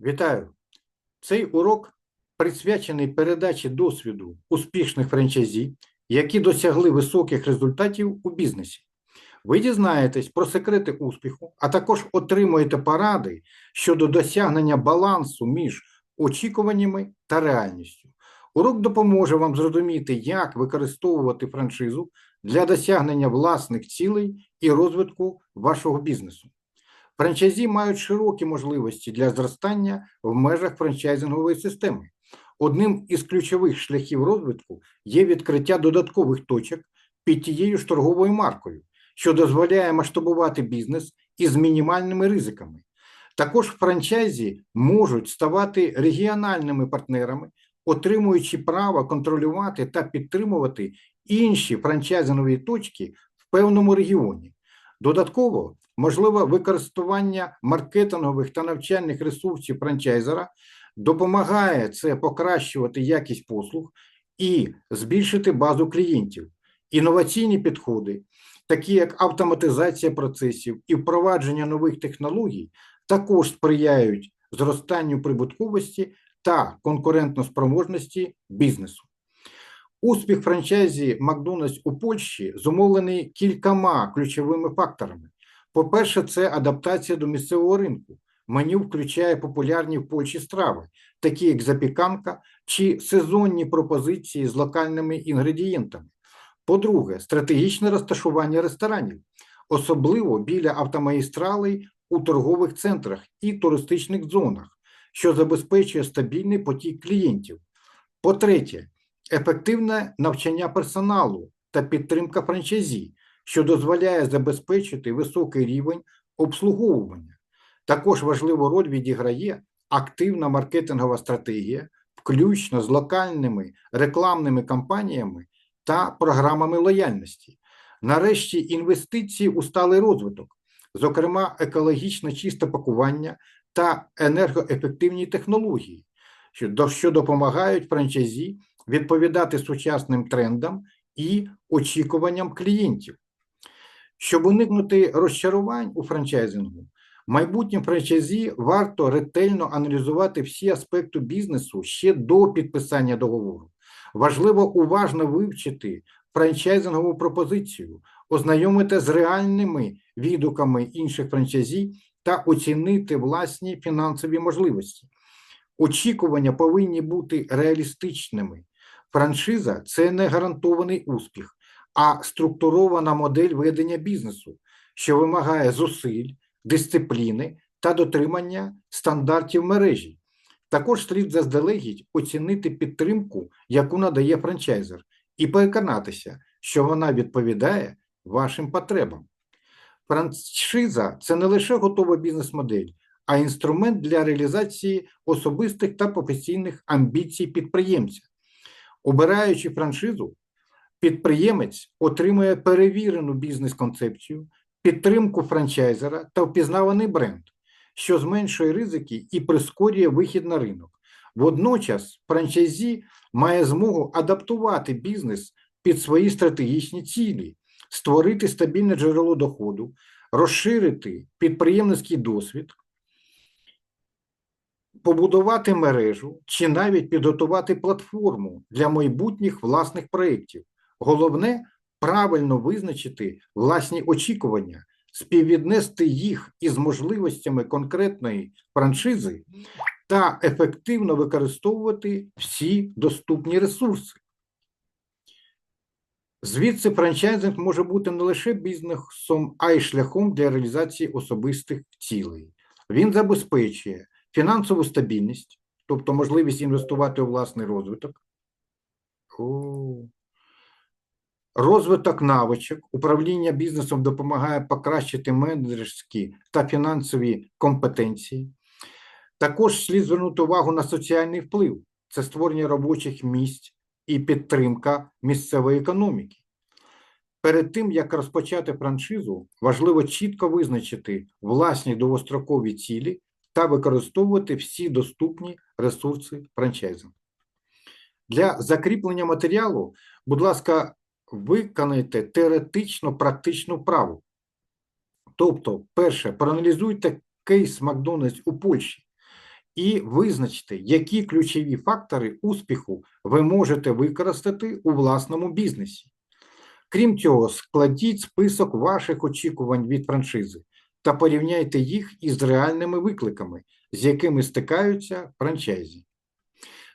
Вітаю! Цей урок присвячений передачі досвіду успішних франчайзі, які досягли високих результатів у бізнесі. Ви дізнаєтесь про секрети успіху, а також отримуєте поради щодо досягнення балансу між очікуваннями та реальністю. Урок допоможе вам зрозуміти, як використовувати франшизу для досягнення власних цілей і розвитку вашого бізнесу. Франчайзі мають широкі можливості для зростання в межах франчайзингової системи. Одним із ключових шляхів розвитку є відкриття додаткових точок під тією ж торговою маркою, що дозволяє масштабувати бізнес із мінімальними ризиками. Також франчайзі можуть ставати регіональними партнерами, отримуючи право контролювати та підтримувати інші франчайзингові точки в певному регіоні. Додатково можливе використання маркетингових та навчальних ресурсів франчайзера допомагає це покращувати якість послуг і збільшити базу клієнтів. Інноваційні підходи, такі як автоматизація процесів і впровадження нових технологій, також сприяють зростанню прибутковості та конкурентноспроможності бізнесу. Успіх франчайзі Макдональдс у Польщі зумовлений кількома ключовими факторами. По-перше, це адаптація до місцевого ринку. Меню включає популярні в Польщі страви, такі як запіканка чи сезонні пропозиції з локальними інгредієнтами. По-друге, стратегічне розташування ресторанів, особливо біля автомагістралей у торгових центрах і туристичних зонах, що забезпечує стабільний потік клієнтів. По-третє, ефективне навчання персоналу та підтримка франчайзі, що дозволяє забезпечити високий рівень обслуговування. Також важливу роль відіграє активна маркетингова стратегія, включно з локальними рекламними кампаніями та програмами лояльності. Нарешті інвестиції у сталий розвиток, зокрема екологічно чисте пакування та енергоефективні технології, що, допомагають франчайзі відповідати сучасним трендам і очікуванням клієнтів. Щоб уникнути розчарувань у франчайзингу, майбутнім франчайзі варто ретельно аналізувати всі аспекти бізнесу ще до підписання договору. Важливо уважно вивчити франчайзингову пропозицію, ознайомити з реальними відгуками інших франчайзі та оцінити власні фінансові можливості. Очікування повинні бути реалістичними. Франшиза це не гарантований успіх, а структурована модель ведення бізнесу, що вимагає зусиль, дисципліни та дотримання стандартів мережі. Також слід заздалегідь оцінити підтримку, яку надає франчайзер, і переконатися, що вона відповідає вашим потребам. Франшиза це не лише готова бізнес-модель, а інструмент для реалізації особистих та професійних амбіцій підприємця. Обираючи франшизу, підприємець отримує перевірену бізнес-концепцію, підтримку франчайзера та впізнаваний бренд, що зменшує ризики і прискорює вихід на ринок. Водночас, франчайзі має змогу адаптувати бізнес під свої стратегічні цілі, створити стабільне джерело доходу, розширити підприємницький досвід, побудувати мережу чи навіть підготувати платформу для майбутніх власних проєктів. Головне правильно визначити власні очікування, співвіднести їх із можливостями конкретної франшизи та ефективно використовувати всі доступні ресурси. Звідси франчайзинг може бути не лише бізнесом, а й шляхом для реалізації особистих цілей. Він забезпечує фінансову стабільність, тобто можливість інвестувати у власний розвиток, розвиток навичок, управління бізнесом допомагає покращити менеджерські та фінансові компетенції. Також слід звернути увагу на соціальний вплив, це створення робочих місць і підтримка місцевої економіки. Перед тим, як розпочати франшизу, важливо чітко визначити власні довгострокові цілі та використовувати всі доступні ресурси франчайзингу. Для закріплення матеріалу, будь ласка, виконайте теоретично практичну вправу. Тобто, перше, проаналізуйте кейс Макдональдс у Польщі і визначте, які ключові фактори успіху ви можете використати у власному бізнесі. Крім цього, складіть список ваших очікувань від франшизи та порівняйте їх із реальними викликами, з якими стикаються франчайзі.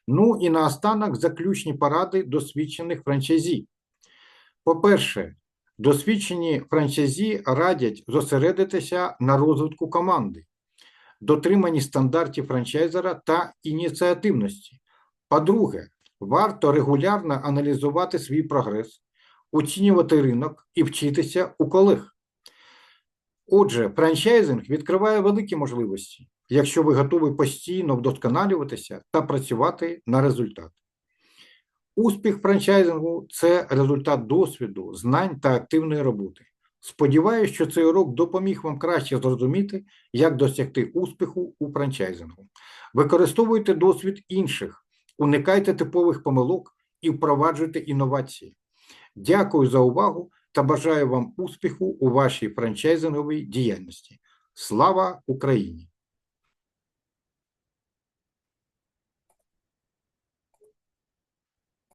Ну і наостанок заключні поради досвідчених франчайзі. По-перше, досвідчені франчайзі радять зосередитися на розвитку команди, дотриманні стандартів франчайзера та ініціативності. По-друге, варто регулярно аналізувати свій прогрес, оцінювати ринок і вчитися у колег. Отже, франчайзинг відкриває великі можливості, якщо ви готові постійно вдосконалюватися та працювати на результат. Успіх франчайзингу це результат досвіду, знань та активної роботи. Сподіваюся, що цей урок допоміг вам краще зрозуміти, як досягти успіху у франчайзингу. Використовуйте досвід інших, уникайте типових помилок і впроваджуйте інновації. Дякую за увагу та бажаю вам успіху у вашій франчайзинговій діяльності. Слава Україні!